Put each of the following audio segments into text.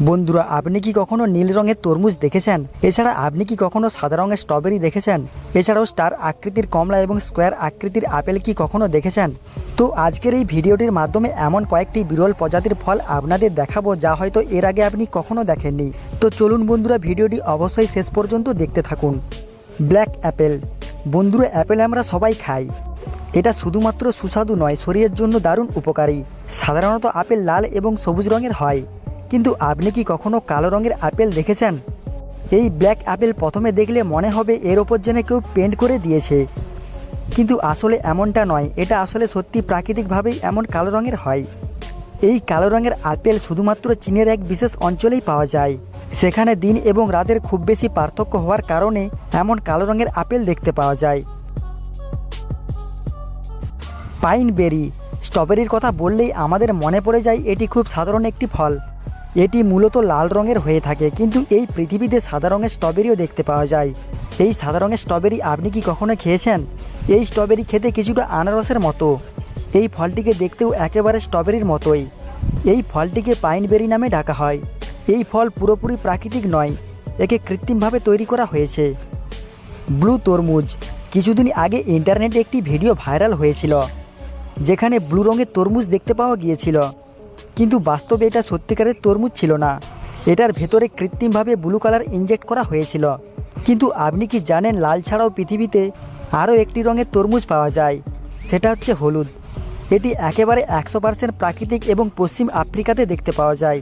বন্ধুরা, আপনি কি কখনো নীল রঙের তরমুজ দেখেছেন? এছাড়া আপনি কি কখনো সাদা রঙের স্ট্রবেরি দেখেছেন? এছাড়াও স্টার আকৃতির কমলা এবং স্কোয়ার আকৃতির আপেল কি কখনো দেখেছেন? তো আজকের এই ভিডিওটির মাধ্যমে এমন কয়েকটি বিরল প্রজাতির ফল আপনাদের দেখাবো, যা হয়তো এর আগে আপনি কখনো দেখেননি। তো চলুন বন্ধুরা, ভিডিওটি অবশ্যই শেষ পর্যন্ত দেখতে থাকুন। Black Apple. বন্ধুরা, অ্যাপেল আমরা সবাই খাই। এটা শুধুমাত্র সুস্বাদু নয়, শরীরের জন্য দারুণ উপকারী। সাধারণত আপেল লাল এবং সবুজ রঙের হয়। কিন্তু আপনি কি কখনো কালো রঙের আপেল দেখেছেন? এই ব্ল্যাক আপেল প্রথমে দেখলে মনে হবে এর ওপর যেন কেউ পেন্ট করে দিয়েছে। কিন্তু আসলে এমনটা নয়, এটা আসলে সত্যি প্রাকৃতিকভাবেই এমন কালো রঙের হয়। এই কালো রঙের আপেল শুধুমাত্র চীনের এক বিশেষ অঞ্চলেই পাওয়া যায়। সেখানে দিন এবং রাতের খুব বেশি পার্থক্য হওয়ার কারণে এমন কালো রঙের আপেল দেখতে পাওয়া যায়। পাইন বেরি স্ট্রবেরির কথা বললেই আমাদের মনে পড়ে যায় এটি খুব সাধারণ একটি ফল। এটি মূলত লাল রঙের হয়ে থাকে, কিন্তু এই পৃথিবীতে সাদা রঙের স্ট্রবেরিও দেখতে পাওয়া যায়। এই সাদা রঙের স্ট্রবেরি আপনি কি কখনো খেয়েছেন? এই স্ট্রবেরি খেতে কিছুটা আনারসের মতো। এই ফলটিকে দেখতেও একেবারে স্ট্রবেরির মতোই। এই ফলটিকে পাইন বেরি নামে ডাকা হয়। এই ফল পুরোপুরি প্রাকৃতিক নয়, একে কৃত্রিমভাবে তৈরি করা হয়েছে। ব্লু তরমুজ। কিছুদিন আগে ইন্টারনেটে একটি ভিডিও ভাইরাল হয়েছিল, যেখানে ব্লু রঙের তরমুজ দেখতে পাওয়া গিয়েছিল। কিন্তু বাস্তবে এটা সত্যিকারের তরমুজ ছিল না। এটার ভেতরে কৃত্রিমভাবে ব্লু কালার ইনজেক্ট করা হয়েছিল। কিন্তু আপনি কি জানেন লাল ছাড়াও পৃথিবীতে আরও একটি রঙের তরমুজ পাওয়া যায়? সেটা হচ্ছে হলুদ। এটি একেবারে একশো পার্সেন্ট প্রাকৃতিক এবং পশ্চিম আফ্রিকাতে দেখতে পাওয়া যায়।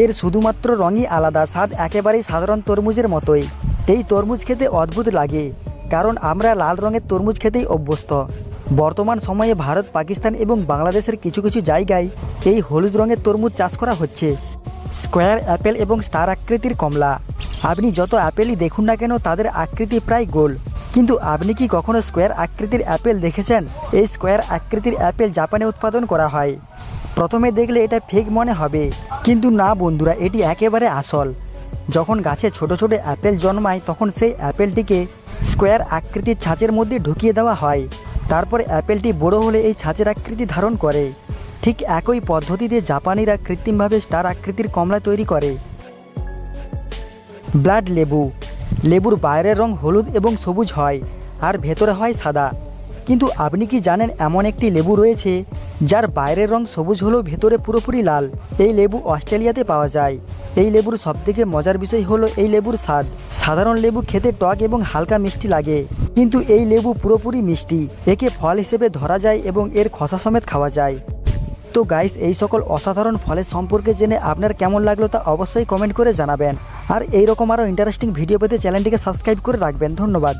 এর শুধুমাত্র রঙই আলাদা, স্বাদ একেবারেই সাধারণ তরমুজের মতোই। এই তরমুজ খেতে অদ্ভুত লাগে, কারণ আমরা লাল রঙের তরমুজ খেতেই অভ্যস্ত। বর্তমান সময়ে ভারত, পাকিস্তান এবং বাংলাদেশের কিছু কিছু জায়গায় এই হলুদ রঙের তরমুজ চাষ করা হচ্ছে। স্কোয়ার অ্যাপেল এবং স্টার আকৃতির কমলা। আপনি যত অ্যাপেলই দেখুন না কেন, তাদের আকৃতি প্রায় গোল। কিন্তু আপনি কি কখনো স্কোয়ার আকৃতির অ্যাপেল দেখেছেন? এই স্কোয়ার আকৃতির অ্যাপেল জাপানে উৎপাদন করা হয়। প্রথমে দেখলে এটা ফেক মনে হবে। কিন্তু না বন্ধুরা, এটি একেবারে আসল। যখন গাছে ছোট ছোট অ্যাপেল জন্মায়, তখন সেই অ্যাপেলটিকে স্কোয়ার আকৃতির ছাঁচের মধ্যে ঢুকিয়ে দেওয়া হয়। তারপর অ্যাপেলটি বড় হলে এই ছাঁচের আকৃতি ধারণ করে। ঠিক একই পদ্ধতিতে জাপানিরা কৃত্রিমভাবে স্টার আকৃতির কমলা তৈরি করে। ব্লাড লেবু। লেবুর বাইরের রং হলুদ এবং সবুজ হয় আর ভেতরে হয় সাদা। কিন্তু আপনি কি জানেন এমন একটি লেবু রয়েছে যার বাইরের রং সবুজ হলেও ভেতরে পুরোপুরি লাল? এই লেবু অস্ট্রেলিয়াতে পাওয়া যায়। এই লেবুর সবথেকে মজার বিষয় হলো এই লেবুর স্বাদ। সাধারণ লেবু খেতে টক এবং হালকা মিষ্টি লাগে। কিন্তু এই লেবু পুরোপুরি মিষ্টি। একে ফল হিসেবে ধরা যায় এবং এর খসা সমেত খাওয়া যায়। তো গাইস এই সকল অসাধারণ ফলের সম্পর্কে জেনে আপনার কেমন লাগল তা অবশ্যই কমেন্ট করে জানাবেন। আর এইরকম আরও ইন্টারেস্টিং ভিডিও পেতে চ্যানেলটিকে সাবস্ক্রাইব করে রাখবেন। ধন্যবাদ।